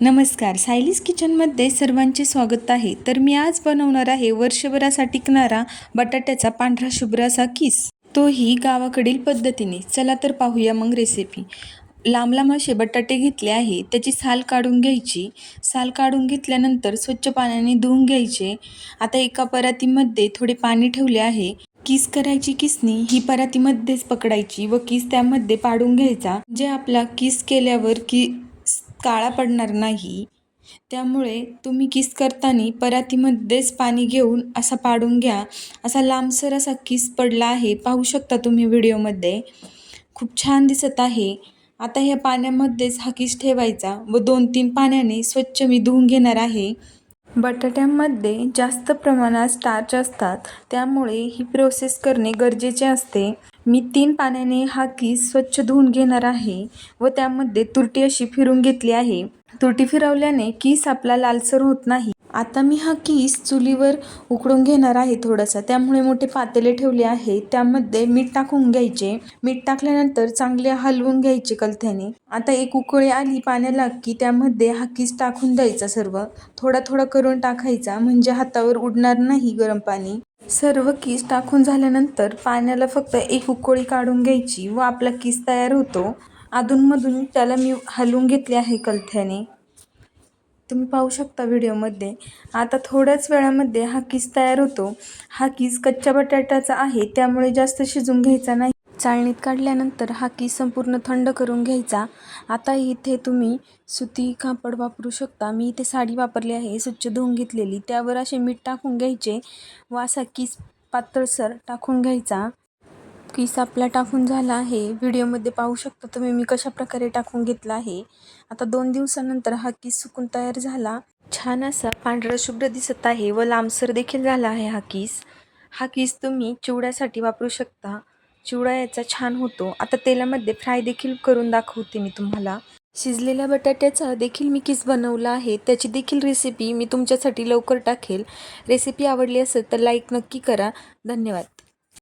नमस्कार सायलीस किचनमध्ये सर्वांचे स्वागत आहे. तर मी आज बनवणार आहे वर्षभरासाठी टिकणारा बटाट्याचा पांढरा शुभ्र असा किस. तोही गावाकडील पद्धतीने. चला तर पाहूया मग रेसिपी लांब लांब असे बटाटे घेतले आहे. त्याची साल काढून घ्यायची. साल काढून घेतल्यानंतर स्वच्छ पाण्याने धुवून घ्यायचे. आता एका परातीमध्ये थोडे पाणी ठेवले आहे. किस करायची किसनी ही परातीमध्येच पकडायची व किस त्यामध्ये पाडून घ्यायचा. जे आपला किस केल्यावर की काळा पडणार नाही. त्यामुळे तुम्ही किस करताना परातीमध्येच पाणी घेऊन असा पाडून घ्या. असा लांबसर असा किस पडला आहे पाहू शकता तुम्ही व्हिडिओमध्ये. खूप छान दिसत आहे. आता ह्या पाण्यामध्येच हा किस ठेवायचा व दोन तीन पाण्याने स्वच्छ मी धुवून घेणार आहे. बटाट्यांमध्ये जास्त प्रमाणात स्टार्च असतात त्यामुळे ही प्रोसेस करणे गरजेचे असते. मी तीन पाण्याने हा किस स्वच्छ धुवून घेणार आहे व त्यामध्ये तुरटी अशी फिरून घेतली आहे. तुरटी फिरवल्याने किस आपला लालसर होत नाही. आता मी हा किस चुलीवर उकडून घेणार आहे थोडासा. त्यामुळे मोठे पातेले ठेवले आहे. त्यामध्ये मीठ टाकून घ्यायचे. मीठ टाकल्यानंतर चांगले हलवून घ्यायचे कलथ्याने. आता एक उकळी आली पाण्याला की त्यामध्ये हा किस टाकून द्यायचा सर्व. थोडा थोडा करून टाकायचा म्हणजे हातावर उडणार नाही गरम पाणी. सर्व किस टाकून झाल्यानंतर पाण्याला फक्त एक उकळी काढून घ्यायची व आपला किस तयार होतो. अधूनमधून त्याला मी हलवून घेतले आहे कलथ्याने. तुम्ही पाहू शकता व्हिडिओमध्ये. आता थोड्याच वेळामध्ये हा किस तयार होतो. हा किस कच्च्या बटाट्याचा आहे त्यामुळे जास्त शिजून घ्यायचा नाही. चाळणीत काढल्यानंतर हा किस संपूर्ण थंड करून घ्यायचा. आता इथे तुम्ही सुती कापड वापरू शकता. मी इथे साडी वापरली आहे स्वच्छ धुवून घेतलेली. त्यावर असे मीठ टाकून घ्यायचे व असा किस पातळसर टाकून घ्यायचा. किस आपला टाकून झाला आहे. व्हिडिओमध्ये पाहू शकता तुम्ही मी कशा प्रकारे टाकून घेतला आहे. आता दोन दिवसानंतर हा किस सुकून तयार झाला. छान असा पांढरा शुभ्र दिसत आहे व लांबसर देखील झाला आहे हा किस हा किस तुम्ही चिवड्यासाठी वापरू शकता. चिवडा याचा छान होतो. आता तेलामध्ये फ्राय देखील करून दाखवते मी तुम्हाला. शिजलेल्या बटाट्याचा देखील मी किस बनवला आहे. त्याची देखील रेसिपी मी तुमच्यासाठी लवकर टाकेल. रेसिपी आवडली असेल तर लाईक नक्की करा. धन्यवाद.